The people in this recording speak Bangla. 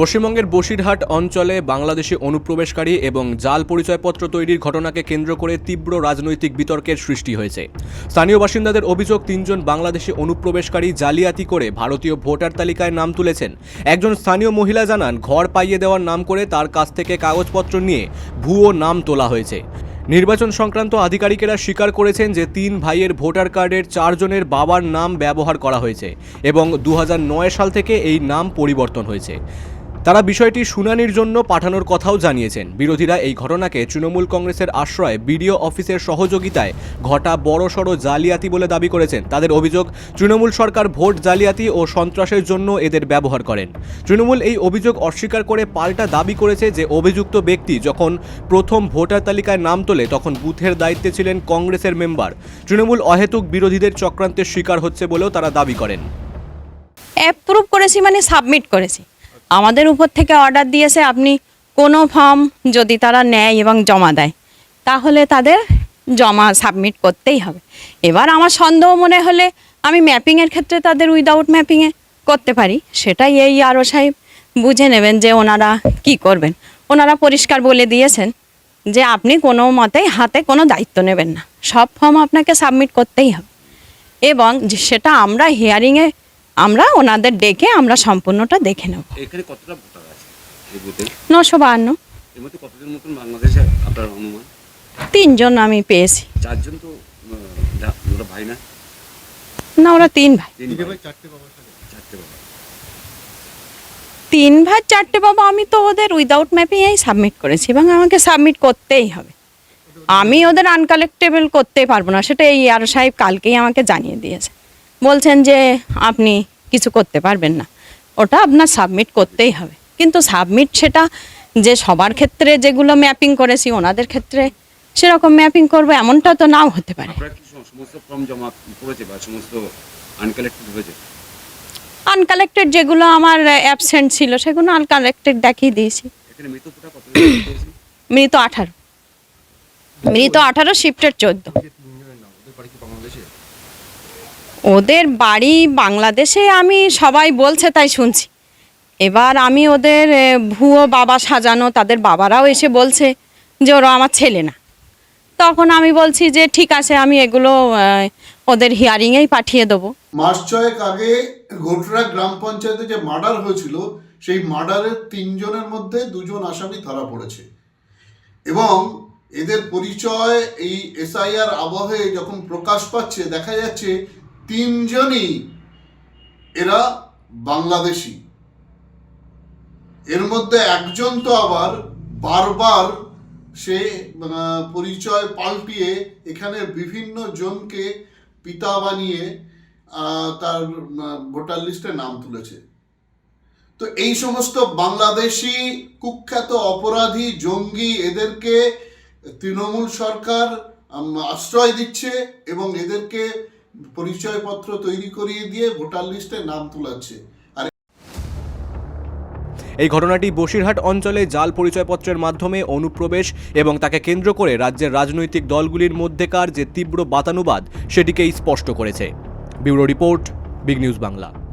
পশ্চিমবঙ্গের বসিরহাট অঞ্চলে বাংলাদেশি অনুপ্রবেশকারী এবং জাল পরিচয়পত্র তৈরির ঘটনাকে কেন্দ্র করে তীব্র রাজনৈতিক বিতর্কের সৃষ্টি হয়েছে। স্থানীয় বাসিন্দাদের অভিযোগ, তিনজন বাংলাদেশি অনুপ্রবেশকারী জালিয়াতি করে ভারতীয় ভোটার তালিকায় নাম তুলেছেন। একজন স্থানীয় মহিলা জানান, ঘর পাইয়ে দেওয়ার নাম করে তার কাছ থেকে কাগজপত্র নিয়ে ভুয়ো নাম তোলা হয়েছে। নির্বাচন সংক্রান্ত আধিকারিকেরা স্বীকার করেছেন যে তিন ভাইয়ের ভোটার কার্ডের চারজনের বাবার নাম ব্যবহার করা হয়েছে এবং দু হাজার নয় সাল থেকে এই নাম পরিবর্তন হয়েছে। তারা বিষয়টি শুনানির জন্য পাঠানোর কথাও জানিয়েছেন। বিরোধীরা এই ঘটনাকে তৃণমূল কংগ্রেসের আশ্রয় বিডিও অফিসের সহযোগিতায় ঘটা বড়সড় জালিয়াতি বলে দাবি করেছেন। তাদের অভিযোগ, তৃণমূল সরকার ভোট জালিয়াতি ও সন্ত্রাসের জন্য এদের ব্যবহার করেন। তৃণমূল এই অভিযোগ অস্বীকার করে পাল্টা দাবি করেছে যে অভিযুক্ত ব্যক্তি যখন প্রথম ভোটার তালিকায় নাম তোলে তখন বুথের দায়িত্বে ছিলেন কংগ্রেসের মেম্বার। তৃণমূল অহেতুক বিরোধীদের চক্রান্তের শিকার হচ্ছে বলেও তারা দাবি করেন। অ্যাপ্রুভ করেছি মানে সাবমিট করেছি। আমাদের উপর থেকে অর্ডার দিয়েছে, আপনি কোনো ফর্ম যদি তারা নেয় এবং জমা দেয়, তাহলে তাদের জমা সাবমিট করতেই হবে। এবার আমার সন্দেহ মনে হলে আমি ম্যাপিংয়ের ক্ষেত্রে তাদের উইদাউট ম্যাপিংয়ে করতে পারি, সেটাই এই আরও সাহেব বুঝে নেবেন যে ওনারা কি করবেন। ওনারা পরিষ্কার বলে দিয়েছেন যে আপনি কোনো মতেই হাতে কোনো দায়িত্ব নেবেন না, সব ফর্ম আপনাকে সাবমিট করতেই হবে। এবং সেটা আমরা হিয়ারিংয়ে আমরা ওনাদের ডেকে আমরা সম্পূর্ণটা দেখে নেব। এখানে কতটা ভোটার আছে? এই বুথে? নশো বাহান্ন। এর মধ্যে কতজন মতন বাংলাদেশে আপনার অনুমান? তিনজন আমি পেয়েছি। চারজন তো ওরা ভাই না? না ওরা তিন ভাই। তিন ভাই। চারটে বাবা চারটে বাবা। তিন ভাই চারটে বাবা আমি তো ওদের উইদাউট ম্যাপিংয়েই সাবমিট করেছি এবং আমাকে সাবমিট করতেই হবে। আমি ওদের আনকালেক্টেবল করতে পারব না সেটা এই আর সাহেব কালকেই আমাকে জানিয়ে দিয়েছে। বলছেন যে আপনি কিছু করতে পারবেন না। ওটা আপনার সাবমিট করতেই হবে। কিন্তু সাবমিট সেটা যে সবার ক্ষেত্রে যেগুলো ম্যাপিং করেছি ওনাদের ক্ষেত্রে সেরকম ম্যাপিং করব এমনটা তো নাও হতে পারে। আনকালেক্টেড যেগুলো আমার অ্যাবসেন্ট ছিল সেগুলো আনকালেক্টেড দেখিয়ে দিয়েছি। মৃত আঠারো। মৃত আঠারো শিফটের চোদ্দ। ওদের বাড়ি বাংলাদেশে আমি সবাই বলছে তাই শুনছি। এবার আমি ওদের ভুয়ো বাবা সাজানো, তাদের বাবারাও এসে বলছে যে ওরা আমার ছেলে না। তখন আমি বলছি যে ঠিক আছে, আমি এগুলো ওদের হিয়ারিংয়েই পাঠিয়ে দেবো। মাস ছয়েক আগে গোটরা গ্রাম পঞ্চায়েতে যে মার্ডার হয়েছিল, সেই মার্ডারের তিনজনের মধ্যে দুজন আসামি ধরা পড়েছে। এবং এদের পরিচয় এই এসআইআর আবহে যখন প্রকাশ পাচ্ছে, দেখা যাচ্ছে তিনজনই এরা বাংলাদেশি। এর মধ্যে একজন তো আবার বারবার সে পরিচয় পাল্টিয়ে এখানে বিভিন্ন জনকে পিতা বানিয়ে তার ভোটার লিস্টে নাম তুলেছে। তো এই সমস্ত বাংলাদেশি কুখ্যাত অপরাধী জঙ্গি এদেরকে তৃণমূল সরকার আশ্রয় দিচ্ছে এবং এদেরকে পরিচয়পত্র তৈরি করিয়ে দিয়ে ভোটার লিস্টে নাম তুলাচ্ছে। এই ঘটনাটি বসিরহাট অঞ্চলে জাল পরিচয়পত্রের মাধ্যমে অনুপ্রবেশ এবং তাকে কেন্দ্র করে রাজ্যের রাজনৈতিক দলগুলির মধ্যেকার যে তীব্র বাতানুবাদ, সেটিকেই স্পষ্ট করেছে। Bureau report, big news Bangla.